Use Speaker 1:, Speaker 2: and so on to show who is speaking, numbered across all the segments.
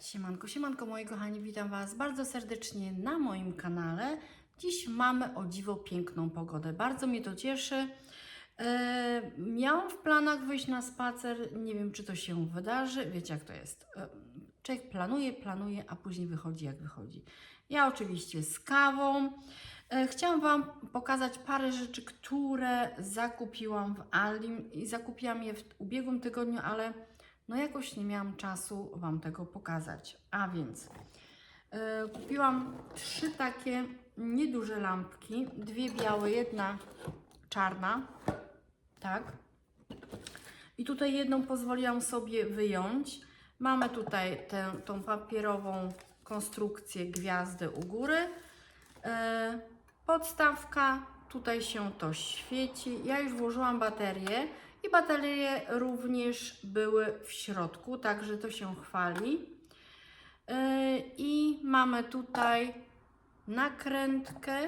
Speaker 1: Siemanko, siemanko moi kochani, witam Was bardzo serdecznie na moim kanale. Dziś mamy o dziwo piękną pogodę, bardzo mnie to cieszy. E, miałam w planach wyjść na spacer, nie wiem czy to się wydarzy, wiecie jak to jest. E, człowiek planuje, planuje, a później wychodzi jak wychodzi. Ja oczywiście z kawą. E, Chciałam Wam pokazać parę rzeczy, które zakupiłam w Aldim i zakupiłam je w ubiegłym tygodniu, ale no jakoś nie miałam czasu Wam tego pokazać. A więc e, kupiłam trzy takie nieduże lampki, dwie białe, jedna czarna, tak. I tutaj jedną pozwoliłam sobie wyjąć. Mamy tutaj tę, tą papierową konstrukcję gwiazdy u góry. E, podstawka, tutaj się to świeci. Ja już włożyłam baterię i baterie również były w środku, także to się chwali. E, I mamy tutaj nakrętkę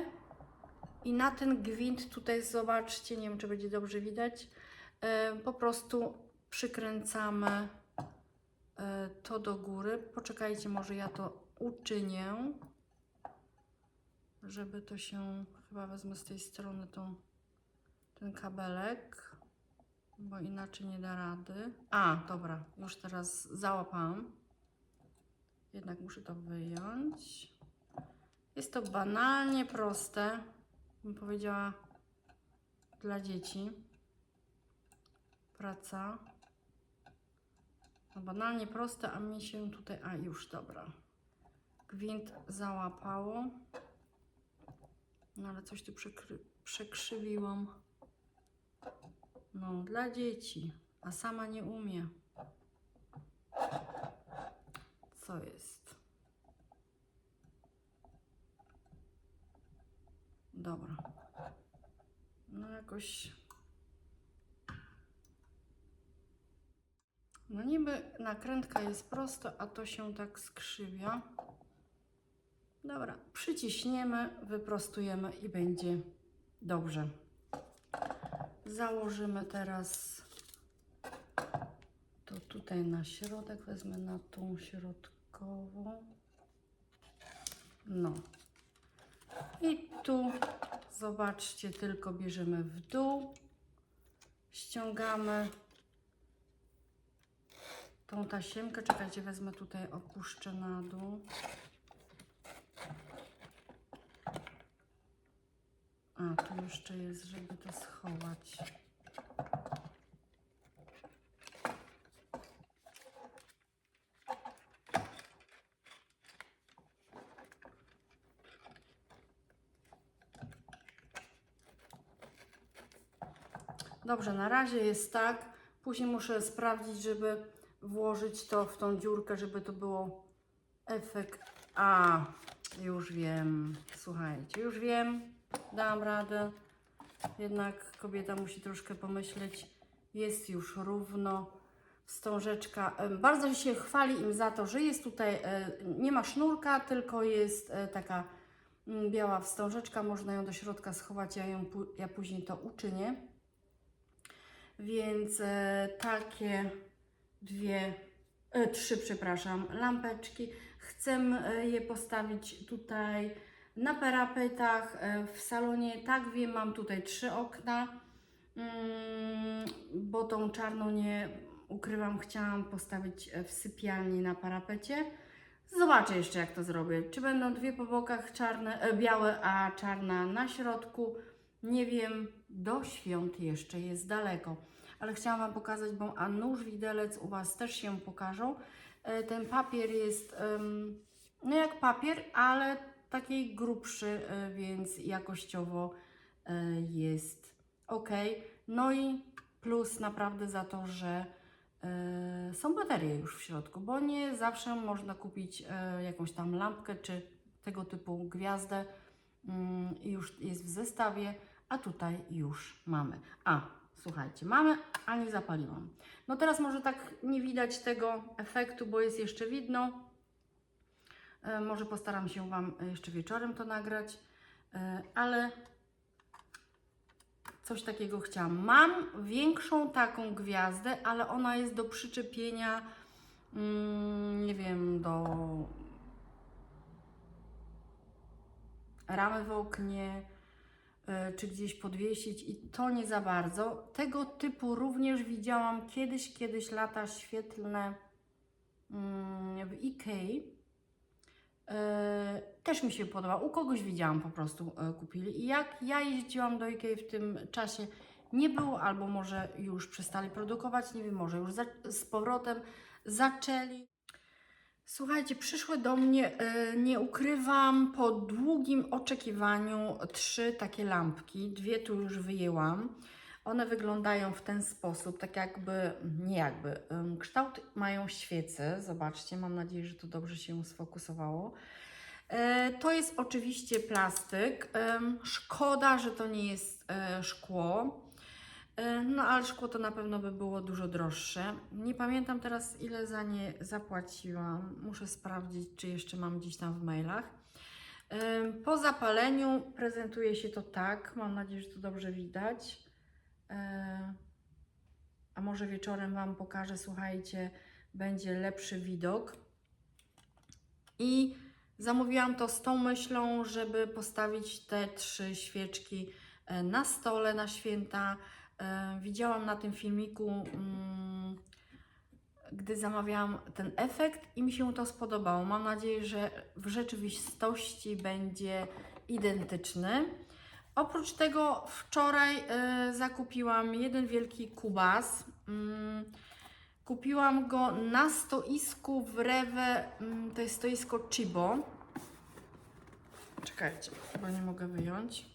Speaker 1: i na ten gwint tutaj zobaczcie, nie wiem czy będzie dobrze widać, e, po prostu przykręcamy e, to do góry. Poczekajcie, może ja to uczynię, żeby to się, chyba wezmę z tej strony tą, ten kabelek, bo inaczej nie da rady. A, dobra, już teraz załapałam. Jednak muszę to wyjąć. Jest to banalnie proste, bym powiedziała, dla dzieci. Praca. No banalnie proste, a mi się tutaj. A już dobra. Gwint załapało. No ale coś tu przekrzywiłam. No, dla dzieci, a sama nie umie. Co jest? Dobra. No jakoś. No niby nakrętka jest prosta, a to się tak skrzywia. Dobra, przyciśniemy, wyprostujemy i będzie dobrze. Założymy teraz to tutaj na środek. Wezmę na tą środkową. No. I tu zobaczcie, tylko bierzemy w dół, ściągamy tą tasiemkę. Czekajcie, wezmę tutaj, opuszczę na dół. A, tu jeszcze jest, żeby to schować. Dobrze, na razie jest tak. Później muszę sprawdzić, żeby włożyć to w tą dziurkę, żeby to było efekt. A, już wiem. Słuchajcie, już wiem. Dałam radę. Jednak kobieta musi troszkę pomyśleć. Jest już równo. Wstążeczka. em, Bardzo się chwali im za to, że jest tutaj, e, nie ma sznurka, tylko jest e, taka mm, biała wstążeczka. Można ją do środka schować. Ja, ją, ja później to uczynię. Więc e, takie dwie, e, trzy, przepraszam, lampeczki. Chcę e, je postawić tutaj na parapetach e, w salonie. Tak wiem, mam tutaj trzy okna, mm, bo tą czarną nie ukrywam. Chciałam postawić e, w sypialni na parapecie. Zobaczę jeszcze, jak to zrobię. Czy będą dwie po bokach czarne, e, białe, a czarna na środku? Nie wiem, do świąt jeszcze jest daleko, ale chciałam Wam pokazać, bo a nóż widelec u Was też się pokażą. Ten papier jest no jak papier, ale taki grubszy, e, więc jakościowo e, jest ok. No i plus naprawdę za to, że e, są baterie już w środku, bo nie zawsze można kupić jakąś tam lampkę czy tego typu gwiazdę mm, już jest w zestawie, a tutaj już mamy. A, słuchajcie, mamy, a nie zapaliłam. No teraz może tak nie widać tego efektu, bo jest jeszcze widno. E, Może postaram się Wam jeszcze wieczorem to nagrać, e, ale coś takiego chciałam. Mam większą taką gwiazdę, ale ona jest do przyczepienia mm, nie wiem, do ramy w oknie, y, czy gdzieś podwiesić i to nie za bardzo. Tego typu również widziałam kiedyś, kiedyś lata świetlne mm, w Ikei. E, Też mi się podoba. U kogoś widziałam po prostu e, kupili. I jak ja jeździłam do Ikei w tym czasie, nie było, albo może już przestali produkować, nie wiem, może już z powrotem zaczęli. Słuchajcie, przyszły do mnie, e, nie ukrywam, po długim oczekiwaniu trzy takie lampki. Dwie tu już wyjęłam. One wyglądają w ten sposób, tak jakby, nie jakby, kształt mają świece. Zobaczcie, mam nadzieję, że to dobrze się sfokusowało. E, To jest oczywiście plastyk. Szkoda, że to nie jest e, szkło. E, No ale szkło to na pewno by było dużo droższe. Nie pamiętam teraz ile za nie zapłaciłam. Muszę sprawdzić, czy jeszcze mam gdzieś tam w mailach. Po zapaleniu prezentuje się to tak. Mam nadzieję, że to dobrze widać. E, A może wieczorem Wam pokażę, słuchajcie, będzie lepszy widok. I zamówiłam to z tą myślą, żeby postawić te trzy świeczki e, na stole na święta. E, Widziałam na tym filmiku, mm, gdy zamawiałam ten efekt i mi się to spodobało. Mam nadzieję, że w rzeczywistości będzie identyczny. Oprócz tego wczoraj e, zakupiłam jeden wielki kubas. Mm, kupiłam go na stoisku w Rewe, mm, to jest stoisko Chibo. Czekajcie, chyba nie mogę wyjąć.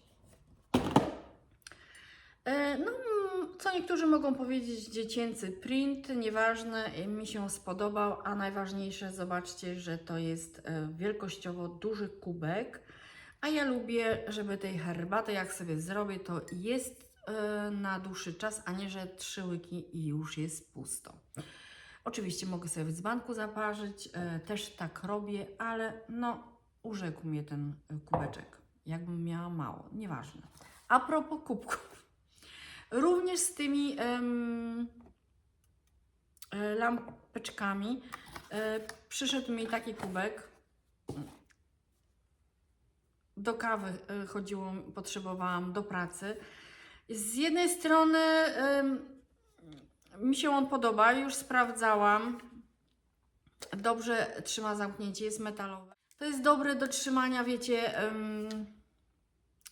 Speaker 1: E, No, mm, co niektórzy mogą powiedzieć, dziecięcy print, nieważne, e, mi się spodobał, a najważniejsze, zobaczcie, że to jest wielkościowo duży kubek, a ja lubię, żeby tej herbaty, jak sobie zrobię, to jest e, na dłuższy czas, a nie, że trzy łyki i już jest pusto. Oczywiście mogę sobie w dzbanku zaparzyć, e, też tak robię, ale no, urzekł mnie ten e, kubeczek, jakbym miała mało, nieważne. A propos kubków, również z tymi e, lampeczkami przyszedł mi taki kubek. Do kawy e, chodziło, potrzebowałam do pracy. Z jednej strony mi się on podoba, już sprawdzałam. Dobrze trzyma zamknięcie, jest metalowe. To jest dobre do trzymania, wiecie,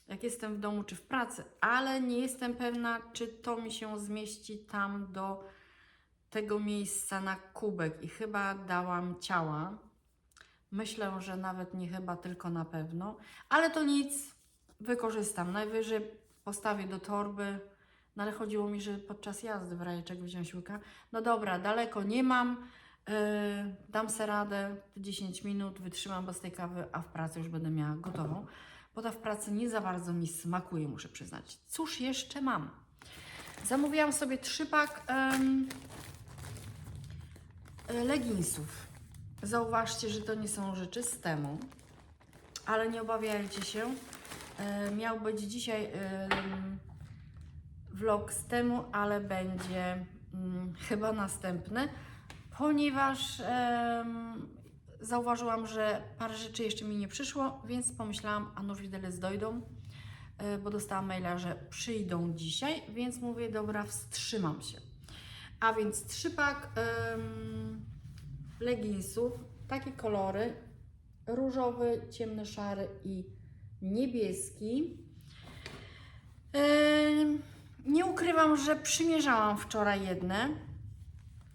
Speaker 1: jak jestem w domu czy w pracy, ale nie jestem pewna, czy to mi się zmieści tam do tego miejsca na kubek i chyba dałam ciała. Myślę, że nawet nie chyba, tylko na pewno, ale to nic, wykorzystam. Najwyżej postawię do torby, no ale chodziło mi, że podczas jazdy w razie czego wziąć łyka. No dobra, daleko nie mam, yy, dam se radę, te 10 minut wytrzymam bez tej kawy, a w pracy już będę miała gotową. Bo ta w pracy nie za bardzo mi smakuje, muszę przyznać. Cóż jeszcze mam? Zamówiłam sobie trzypak em, e, leginsów. Zauważcie, że to nie są rzeczy z temu, ale nie obawiajcie się. E, miał być dzisiaj em, vlog z temu, ale będzie mm, chyba następny, ponieważ zauważyłam, że parę rzeczy jeszcze mi nie przyszło, więc pomyślałam, a nuż widelec dojdą, e, bo dostałam maila, że przyjdą dzisiaj, więc mówię, dobra, wstrzymam się. A więc trzypak em, leginsów, takie kolory, różowy, ciemny, szary i niebieski. Nie ukrywam, że przymierzałam wczoraj jedne.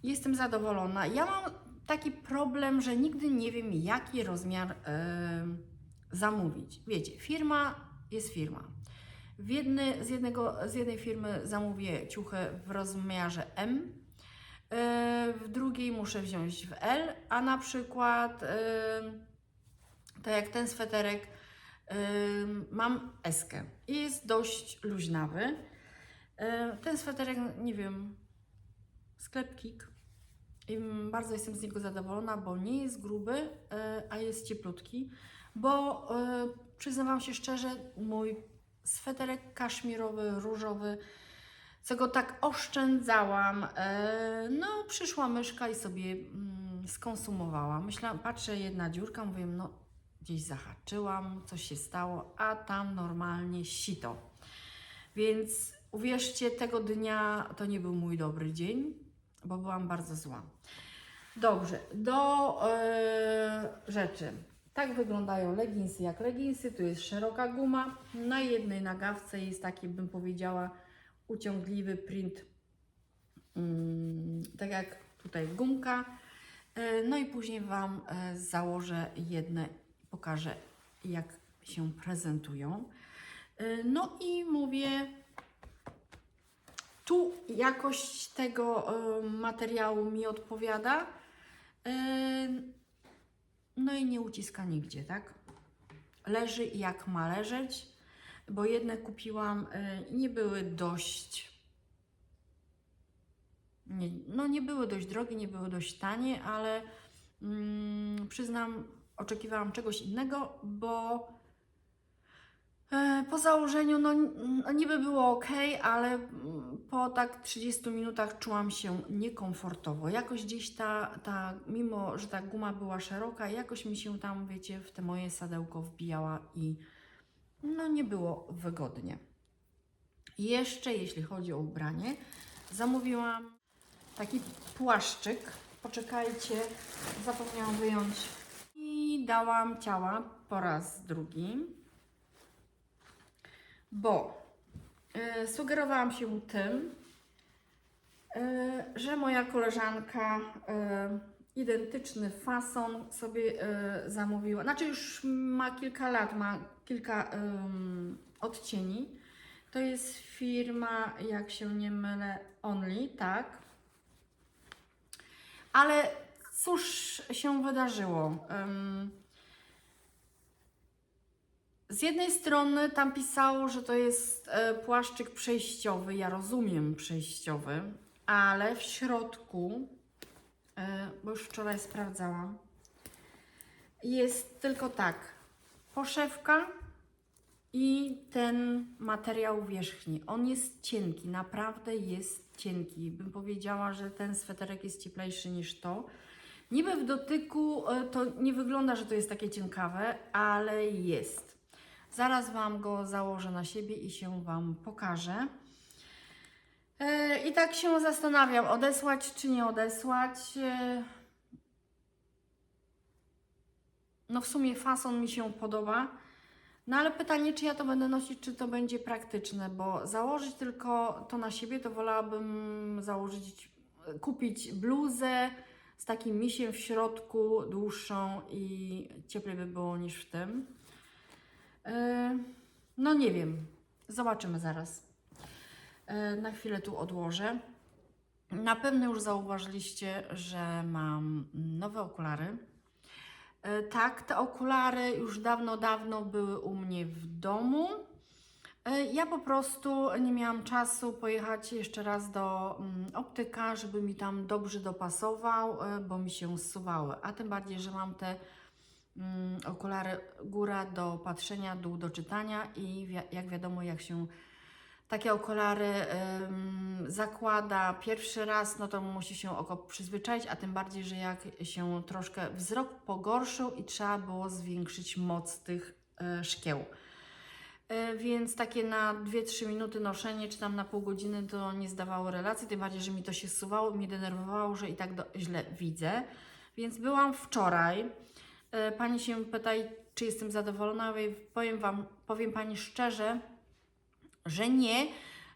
Speaker 1: Jestem zadowolona. Ja mam taki problem, że nigdy nie wiem, jaki rozmiar zamówić. Wiecie, firma jest firma. Z, jednego, z jednej firmy zamówię ciuchy w rozmiarze M, w drugiej muszę wziąć w L, a na przykład e, tak jak ten sweterek e, mam eskę i jest dość luźnawy. Ten sweterek, nie wiem, sklep Kik. I bardzo jestem z niego zadowolona, bo nie jest gruby, a jest cieplutki. Bo e, przyznam Wam się szczerze, mój sweterek kaszmirowy, różowy, co go tak oszczędzałam, e, no przyszła myszka i sobie mm, skonsumowała. Myślałam, patrzę, jedna dziurka, mówię, no gdzieś zahaczyłam, coś się stało, a tam normalnie sito. Więc uwierzcie, tego dnia to nie był mój dobry dzień, bo byłam bardzo zła. Dobrze, do e, rzeczy. Tak wyglądają leginsy jak leginsy. Tu jest szeroka guma. Na jednej nagawce jest taki, bym powiedziała, uciągliwy print, mm, tak jak tutaj gumka. E, No i później Wam e, założę jedne, pokażę jak się prezentują. E, No i mówię, tu jakość tego materiału mi odpowiada. No i nie uciska nigdzie, tak? Leży jak ma leżeć, bo jedne kupiłam i nie były dość. Nie, no nie były dość drogie, nie były dość tanie, ale mm, przyznam, oczekiwałam czegoś innego, bo E, Po założeniu, no, no niby było ok, ale mm, po tak 30 minutach czułam się niekomfortowo. Jakoś gdzieś ta, ta, mimo że ta guma była szeroka, jakoś mi się tam, wiecie, w te moje sadełko wbijała i no nie było wygodnie. Jeszcze jeśli chodzi o ubranie, zamówiłam taki płaszczyk. Poczekajcie, zapomniałam wyjąć. I dałam ciała po raz drugi bo y, sugerowałam się tym, y, że moja koleżanka y, identyczny fason sobie y, zamówiła. Znaczy już ma kilka lat, ma kilka ym, odcieni. To jest firma, jak się nie mylę, Only, tak. Ale cóż się wydarzyło? Ym, z jednej strony tam pisało, że to jest e, płaszczyk przejściowy, ja rozumiem przejściowy, ale w środku, e, bo już wczoraj sprawdzałam, jest tylko tak, poszewka i ten materiał wierzchni. On jest cienki, naprawdę jest cienki. Bym powiedziała, że ten sweterek jest cieplejszy niż to. Niby w dotyku e, to nie wygląda, że to jest takie cienkawe, ale jest. Zaraz Wam go założę na siebie i się Wam pokażę. E, I tak się zastanawiam, odesłać czy nie odesłać. E, No w sumie fason mi się podoba. No ale pytanie, czy ja to będę nosić, czy to będzie praktyczne, bo założyć tylko to na siebie, to wolałabym założyć, kupić bluzę z takim misiem w środku, dłuższą i cieplej by było niż w tym. E, No nie wiem, zobaczymy zaraz. E, Na chwilę tu odłożę. Na pewno już zauważyliście, że mam nowe okulary. E, Tak, te okulary już dawno, dawno były u mnie w domu. E, Ja po prostu nie miałam czasu pojechać jeszcze raz do mm, optyka, żeby mi tam dobrze dopasował, e, bo mi się zsuwały. A tym bardziej, że mam te mm, okulary góra do patrzenia, dół do czytania i jak wiadomo, jak się takie okulary em, zakłada pierwszy raz, no to musi się oko przyzwyczaić, a tym bardziej, że jak się troszkę wzrok pogorszył i trzeba było zwiększyć moc tych e, szkieł. E, Więc takie na 2-3 minuty noszenie, czy tam na pół godziny to nie zdawało relacji, tym bardziej, że mi to się zsuwało, mnie denerwowało, że i tak do, źle widzę. Więc byłam wczoraj. E, Pani się pyta, czy jestem zadowolona. Powiem Wam, powiem Pani szczerze, że nie,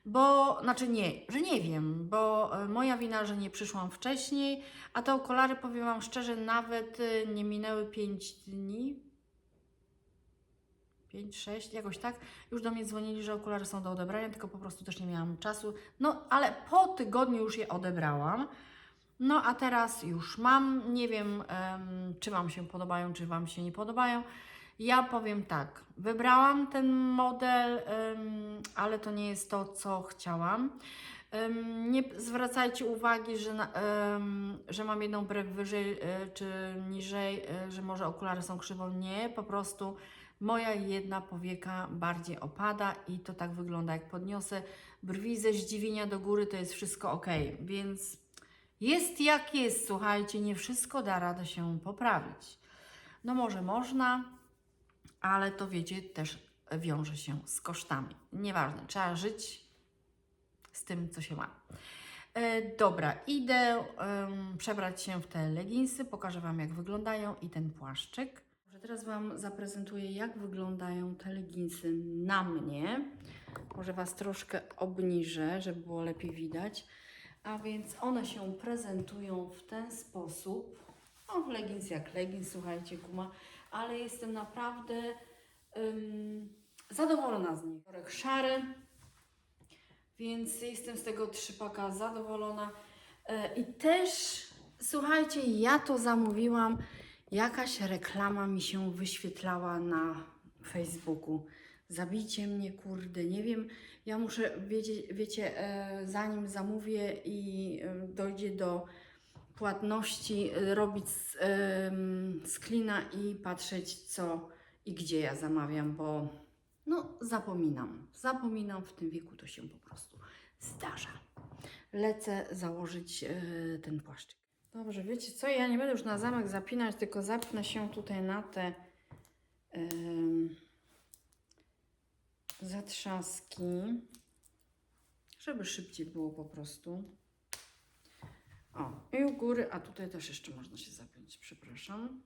Speaker 1: bo, znaczy nie, że nie wiem, bo e, moja wina, że nie przyszłam wcześniej, a te okulary, powiem Wam szczerze, nawet e, nie minęły 5 dni, 5, 6, jakoś tak, już do mnie dzwonili, że okulary są do odebrania, tylko po prostu też nie miałam czasu, no ale po tygodniu już je odebrałam. No a teraz już mam, nie wiem, em, czy Wam się podobają, czy Wam się nie podobają. Ja powiem tak, wybrałam ten model, ale to nie jest to, co chciałam. Nie zwracajcie uwagi, że, na, że mam jedną brew wyżej e, czy niżej, e, że może okulary są krzywo. Nie, po prostu moja jedna powieka bardziej opada i to tak wygląda, jak podniosę brwi ze zdziwienia do góry, to jest wszystko ok, więc jest jak jest, słuchajcie, nie wszystko da radę się poprawić. No może można, ale to wiecie, też wiąże się z kosztami. Nieważne, trzeba żyć z tym, co się ma. E, dobra, idę em, przebrać się w te leginsy, pokażę Wam, jak wyglądają i ten płaszczyk. Może teraz Wam zaprezentuję, jak wyglądają te leginsy na mnie. Może Was troszkę obniżę, żeby było lepiej widać. A więc one się prezentują w ten sposób. O, leggings jak leggings, słuchajcie, guma, ale jestem naprawdę ym, zadowolona z nich. Korek szary, więc jestem z tego trzypaka zadowolona. E, I też, słuchajcie, ja to zamówiłam. Jakaś reklama mi się wyświetlała na Facebooku. Zabijcie mnie, kurde, nie wiem. Ja muszę, wiecie, wiecie e, zanim zamówię i dojdzie do płatności, e, robić z, em, screena i patrzeć, co i gdzie ja zamawiam, bo no, zapominam. Zapominam, w tym wieku to się po prostu zdarza. Lecę założyć e, ten płaszczyk. Dobrze, wiecie co? Ja nie będę już na zamek zapinać, tylko zapnę się tutaj na te em, zatrzaski, żeby szybciej było po prostu. O, i u góry, a tutaj też jeszcze można się zapiąć, przepraszam.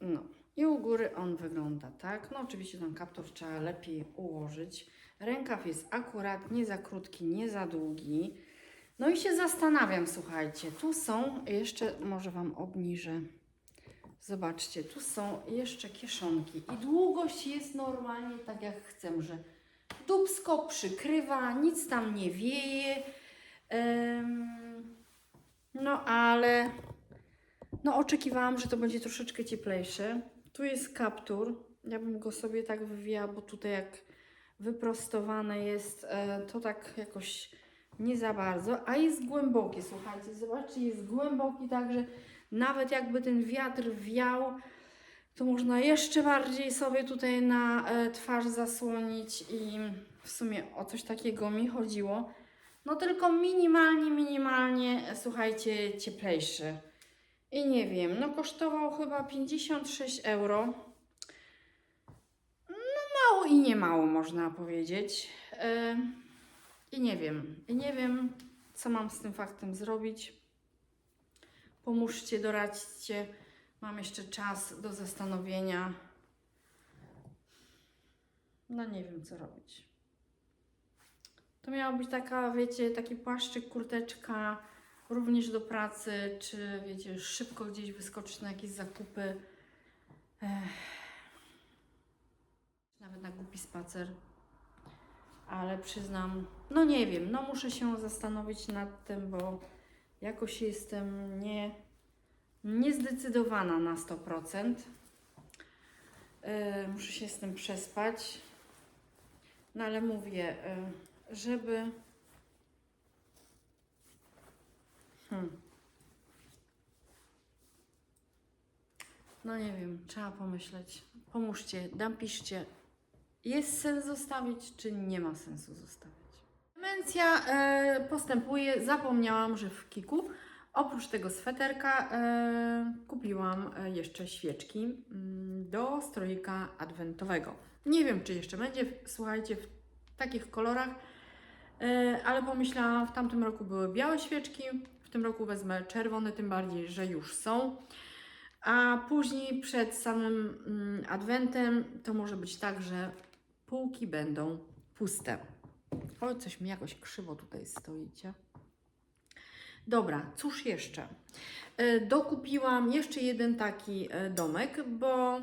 Speaker 1: No, i u góry on wygląda tak. No, oczywiście ten kaptur trzeba lepiej ułożyć. Rękaw jest akurat nie za krótki, nie za długi. No i się zastanawiam, słuchajcie, tu są, jeszcze może Wam obniżę. Zobaczcie, tu są jeszcze kieszonki i długość jest normalnie tak jak chcę, że dubsko przykrywa, nic tam nie wieje. No ale no oczekiwałam, że to będzie troszeczkę cieplejsze. Tu jest kaptur. Ja bym go sobie tak wywijała, bo tutaj jak wyprostowane jest, e, to tak jakoś nie za bardzo, a jest głęboki, słuchajcie, zobaczcie, jest głęboki, także nawet jakby ten wiatr wiał, to można jeszcze bardziej sobie tutaj na e, twarz zasłonić i w sumie o coś takiego mi chodziło. No tylko minimalnie, minimalnie, słuchajcie, cieplejszy. I nie wiem, no kosztował chyba 56 euro. No mało i nie mało można powiedzieć. E, I nie wiem, i nie wiem, co mam z tym faktem zrobić. Pomóżcie, doradźcie. Mam jeszcze czas do zastanowienia. No nie wiem, co robić. To miała być taka, wiecie, taki płaszczyk, kurteczka, również do pracy, czy wiecie, szybko gdzieś wyskoczyć na jakieś zakupy. Ech. Nawet na głupi spacer. Ale przyznam, no nie wiem, no muszę się zastanowić nad tym, bo jakoś jestem nie, niezdecydowana na 100%. Yy, muszę się z tym przespać. No ale mówię, yy, żeby Hmm. No nie wiem, trzeba pomyśleć. Pomóżcie, napiszcie, jest sens zostawić, czy nie ma sensu zostawiać. Demencja e, postępuje. Zapomniałam, że w Kiku oprócz tego sweterka e, kupiłam e, jeszcze świeczki mm, do strojka adwentowego. Nie wiem, czy jeszcze będzie, słuchajcie, w takich kolorach, ale pomyślałam, w tamtym roku były białe świeczki, w tym roku wezmę czerwone, tym bardziej, że już są. A później przed samym mm, adwentem to może być tak, że półki będą puste. O, coś mi jakoś krzywo tutaj stoicie. Dobra, cóż jeszcze? E, Dokupiłam jeszcze jeden taki e, domek, bo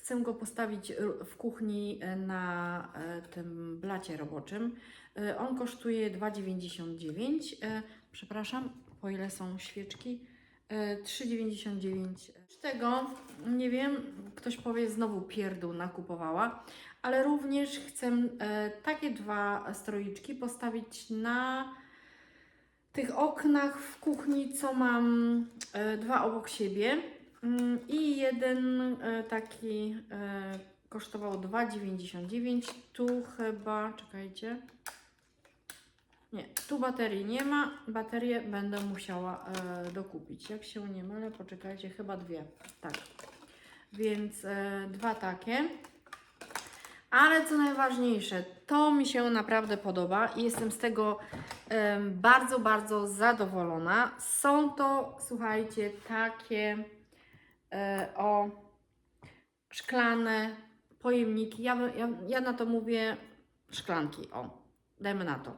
Speaker 1: chcę go postawić w kuchni e, na e, tym blacie roboczym. E, On kosztuje 2,99. E, Przepraszam, po ile są świeczki? E, 3,99. Z tego, nie wiem, ktoś powie, znowu pierdół nakupowała, ale również chcę takie dwa stroiczki postawić na tych oknach w kuchni, co mam dwa obok siebie. Mm, I jeden e, taki e, kosztował 2,99. Tu chyba, czekajcie. Nie, tu baterii nie ma. Baterię będę musiała e, dokupić. Jak się nie mylę, poczekajcie, chyba dwie. Tak. Więc dwa takie. Ale co najważniejsze, to mi się naprawdę podoba i jestem z tego bardzo, bardzo zadowolona. Są to, słuchajcie, takie o szklane pojemniki. Ja, ja, ja na to mówię szklanki. O, dajmy na to.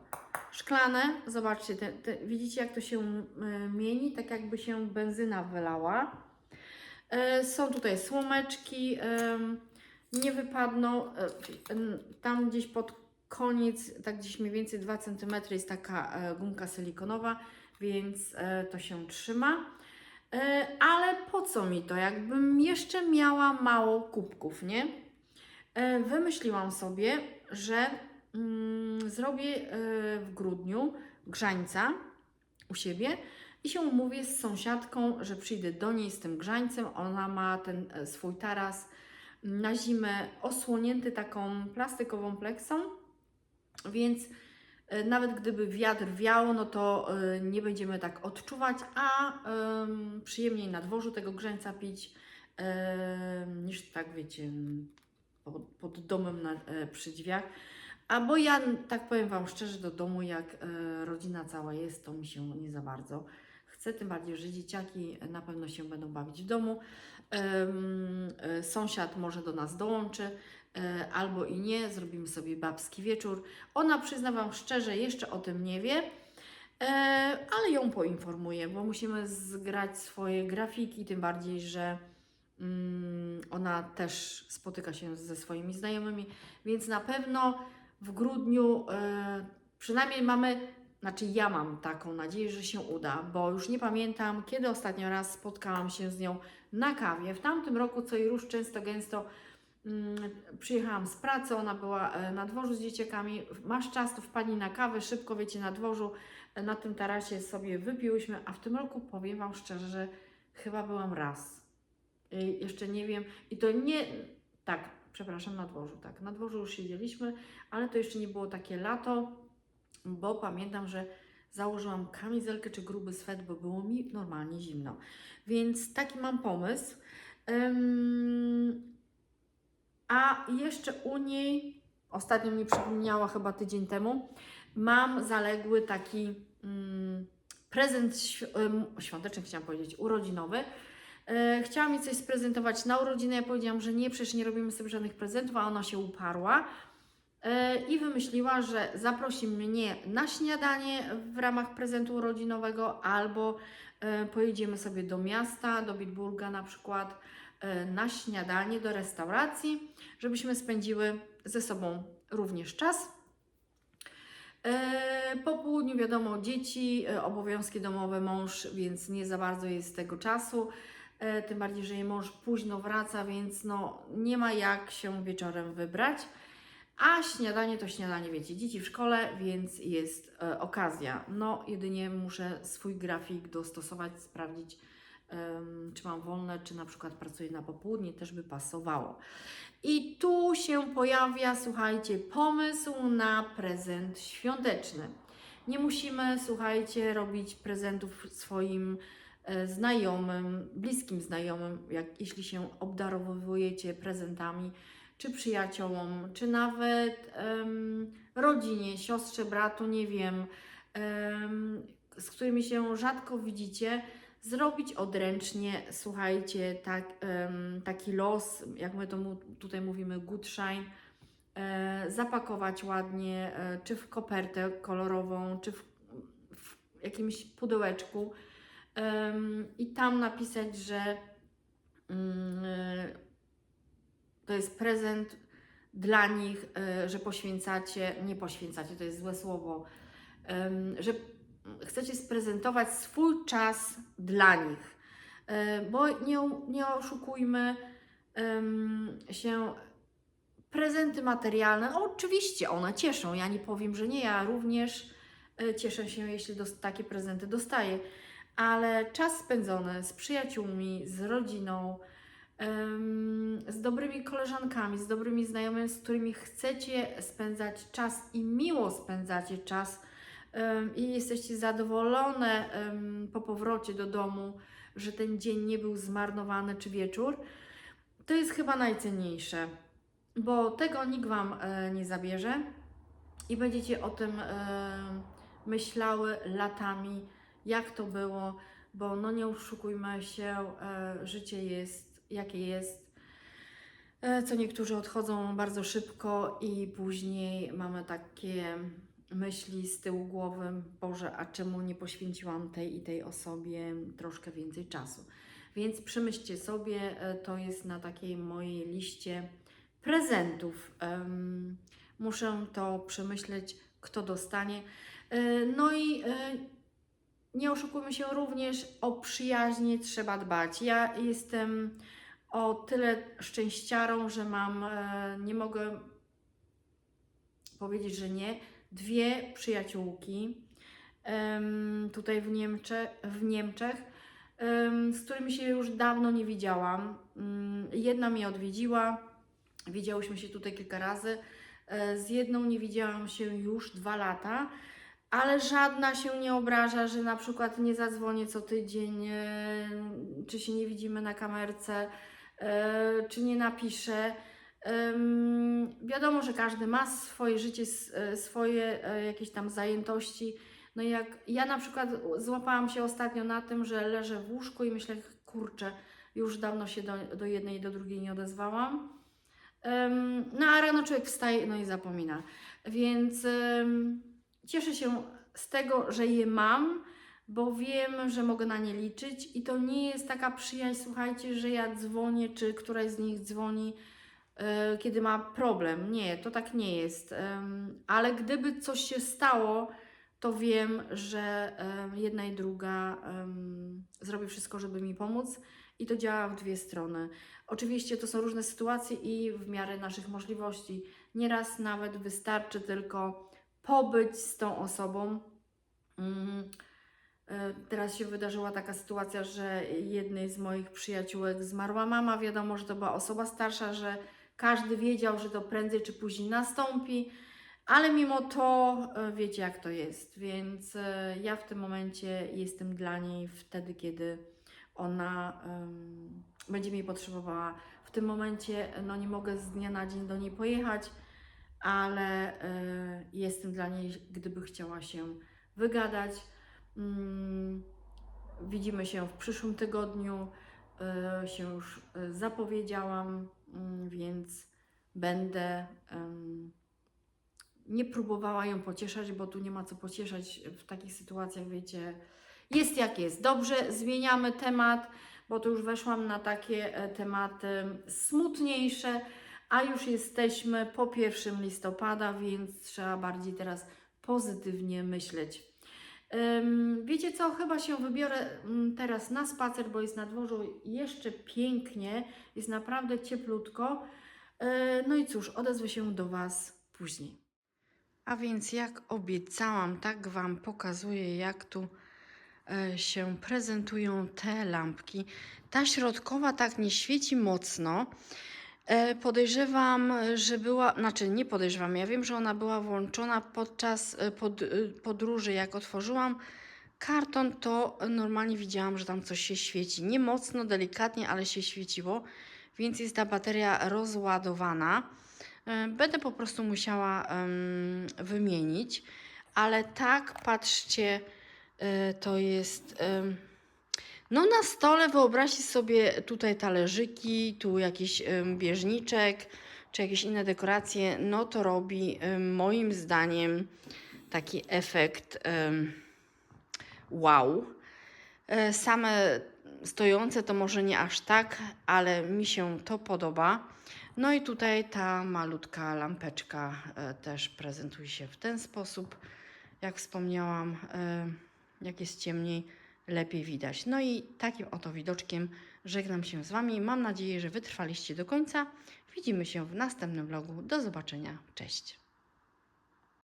Speaker 1: Szklane, zobaczcie, te, te, widzicie jak to się y, mieni, tak jakby się benzyna wylała. E, są tutaj słomeczki, em, nie wypadną. e, Tam gdzieś pod koniec, tak gdzieś mniej więcej 2 cm jest taka e, gumka silikonowa, więc e, to się trzyma. E, Ale po co mi to? Jakbym jeszcze miała mało kubków, nie? E, Wymyśliłam sobie, że mm, zrobię e, w grudniu grzańca u siebie i się umówię z sąsiadką, że przyjdę do niej z tym grzańcem. Ona ma ten swój taras na zimę osłonięty taką plastikową pleksą, więc nawet gdyby wiatr wiał, no to e, nie będziemy tak odczuwać, a em, przyjemniej na dworzu tego grzańca pić niż tak wiecie pod, domem na, e, przy drzwiach. Bo ja tak powiem Wam szczerze, do domu jak e, rodzina cała jest, to mi się nie za bardzo chce, tym bardziej, że dzieciaki na pewno się będą bawić w domu. E, sąsiad może do nas dołączy, e, albo i nie, zrobimy sobie babski wieczór. Ona, przyznam Wam szczerze, jeszcze o tym nie wie, e, ale ją poinformuję, bo musimy zgrać swoje grafiki, tym bardziej, że mm, ona też spotyka się ze swoimi znajomymi, więc na pewno w grudniu e, przynajmniej mamy, znaczy ja mam taką nadzieję, że się uda, bo już nie pamiętam, kiedy ostatnio raz spotkałam się z nią na kawie. W tamtym roku, co i róż często, gęsto przyjechałam z pracy, ona była e, na dworzu z dzieciakami. Masz czas, to wpadnij na kawę, szybko wiecie, na dworzu, e, na tym tarasie sobie wypiłyśmy, a w tym roku powiem Wam szczerze, że chyba byłam raz. Y, Jeszcze nie wiem, i to nie, tak, przepraszam, na dworzu, tak, na dworzu już siedzieliśmy, ale to jeszcze nie było takie lato, bo pamiętam, że założyłam kamizelkę czy gruby swet, bo było mi normalnie zimno. Więc taki mam pomysł. A jeszcze u niej, ostatnio mi przypomniała chyba tydzień temu, mam zaległy taki mm, prezent świąteczny, chciałam powiedzieć, urodzinowy. E, Chciała mi coś sprezentować na urodziny. Ja powiedziałam, że nie, przecież nie robimy sobie żadnych prezentów, a ona się uparła e, i wymyśliła, że zaprosi mnie na śniadanie w ramach prezentu urodzinowego albo e, pojedziemy sobie do miasta, do Bitburga na przykład na śniadanie do restauracji, żebyśmy spędziły ze sobą również czas. E, Po południu wiadomo, dzieci, e, obowiązki domowe, mąż, więc nie za bardzo jest tego czasu. E, Tym bardziej, że jej mąż późno wraca, więc no, nie ma jak się wieczorem wybrać. A śniadanie to śniadanie, wiecie, dzieci w szkole, więc jest e, okazja. No, jedynie muszę swój grafik dostosować, sprawdzić, czy mam wolne, czy na przykład pracuję na popołudnie, też by pasowało. I tu się pojawia, słuchajcie, pomysł na prezent świąteczny. Nie musimy, słuchajcie, robić prezentów swoim e, znajomym, bliskim znajomym, jak jeśli się obdarowujecie prezentami, czy przyjaciołom, czy nawet em, rodzinie, siostrze, bratu, nie wiem, em, z którymi się rzadko widzicie, zrobić odręcznie, słuchajcie, tak, taki los, jak my to mu, tutaj mówimy, Gutschein, e, zapakować ładnie, e, czy w kopertę kolorową, czy w, w jakimś pudełeczku. I tam napisać, że mm, e, to jest prezent dla nich, że poświęcacie, nie poświęcacie, to jest złe słowo, że chcecie sprezentować swój czas dla nich. E, Bo nie, nie oszukujmy się, prezenty materialne, oczywiście one cieszą, ja nie powiem, że nie, ja również e, cieszę się, jeśli takie prezenty dostaję, ale czas spędzony z przyjaciółmi, z rodziną, z dobrymi koleżankami, z dobrymi znajomymi, z którymi chcecie spędzać czas i miło spędzacie czas i jesteście zadowolone po powrocie do domu, że ten dzień nie był zmarnowany czy wieczór, to jest chyba najcenniejsze, bo tego nikt Wam e, nie zabierze i będziecie o tym e, myślały latami, jak to było, bo no nie oszukujmy się, e, życie jest jakie jest. Co niektórzy odchodzą bardzo szybko i później mamy takie myśli z tyłu głowy, Boże, a czemu nie poświęciłam tej i tej osobie troszkę więcej czasu. Więc przemyślcie sobie, e, to jest na takiej mojej liście prezentów. Muszę to przemyśleć, kto dostanie. E, No i e, nie oszukujmy się również, o przyjaźnie trzeba dbać. Ja jestem o tyle szczęściarą, że mam, nie mogę powiedzieć, że nie, dwie przyjaciółki em, tutaj w, Niemcze, w Niemczech, em, z którymi się już dawno nie widziałam. Mm, Jedna mnie odwiedziła, widziałyśmy się tutaj kilka razy. E, Z jedną nie widziałam się już dwa lata, ale żadna się nie obraża, że na przykład nie zadzwonię co tydzień, e, czy się nie widzimy na kamerce, e, czy nie napiszę. Wiadomo, że każdy ma swoje życie, e, swoje e, jakieś tam zajętości. No jak ja na przykład złapałam się ostatnio na tym, że leżę w łóżku i myślę, kurczę, już dawno się do, do jednej i do drugiej nie odezwałam. No a rano człowiek wstaje no i zapomina. Więc cieszę się z tego, że je mam, bo wiem, że mogę na nie liczyć i to nie jest taka przyjaźń, słuchajcie, że ja dzwonię, czy któraś z nich dzwoni, kiedy ma problem. Nie, to tak nie jest. Em, ale gdyby coś się stało, to wiem, że em, jedna i druga zrobi wszystko, żeby mi pomóc i to działa w dwie strony. Oczywiście to są różne sytuacje i w miarę naszych możliwości. Nieraz nawet wystarczy tylko pobyć z tą osobą. E, Teraz się wydarzyła taka sytuacja, że jednej z moich przyjaciółek zmarła mama. Wiadomo, że to była osoba starsza, że każdy wiedział, że to prędzej czy później nastąpi, ale mimo to e, wiecie, jak to jest. Więc e, ja w tym momencie jestem dla niej wtedy, kiedy ona em, będzie mnie potrzebowała. W tym momencie no, nie mogę z dnia na dzień do niej pojechać, ale e, jestem dla niej, gdyby chciała się wygadać. Mm, widzimy się w przyszłym tygodniu. Się już zapowiedziałam, więc będę nie próbowała ją pocieszać, bo tu nie ma co pocieszać w takich sytuacjach, wiecie. Jest jak jest. Dobrze, zmieniamy temat, bo tu już weszłam na takie e, tematy smutniejsze, a już jesteśmy po 1 listopada, więc trzeba bardziej teraz pozytywnie myśleć. Wiecie co, chyba się wybiorę mm, teraz na spacer, bo jest na dworzu jeszcze pięknie, jest naprawdę cieplutko. E, No i cóż, odezwę się do Was później. A więc jak obiecałam, tak Wam pokazuję, jak tu e, się prezentują te lampki. Ta środkowa tak nie świeci mocno. E, Podejrzewam, że była, znaczy nie podejrzewam, ja wiem, że ona była włączona podczas e, pod, e, podróży. Jak otworzyłam karton, to normalnie widziałam, że tam coś się świeci. Nie mocno, delikatnie, ale się świeciło, więc jest ta bateria rozładowana. Będę po prostu musiała em, wymienić, ale tak, patrzcie, to jest. em, no na stole wyobraźcie sobie tutaj talerzyki, tu jakiś bieżniczek, czy jakieś inne dekoracje. No to robi moim zdaniem taki efekt wow. E, Same stojące to może nie aż tak, ale mi się to podoba. No i tutaj ta malutka lampeczka e, też prezentuje się w ten sposób. Jak wspomniałam, e, jak jest ciemniej, lepiej widać. No i takim oto widoczkiem żegnam się z Wami. Mam nadzieję, że wytrwaliście do końca. Widzimy się w następnym vlogu. Do zobaczenia. Cześć.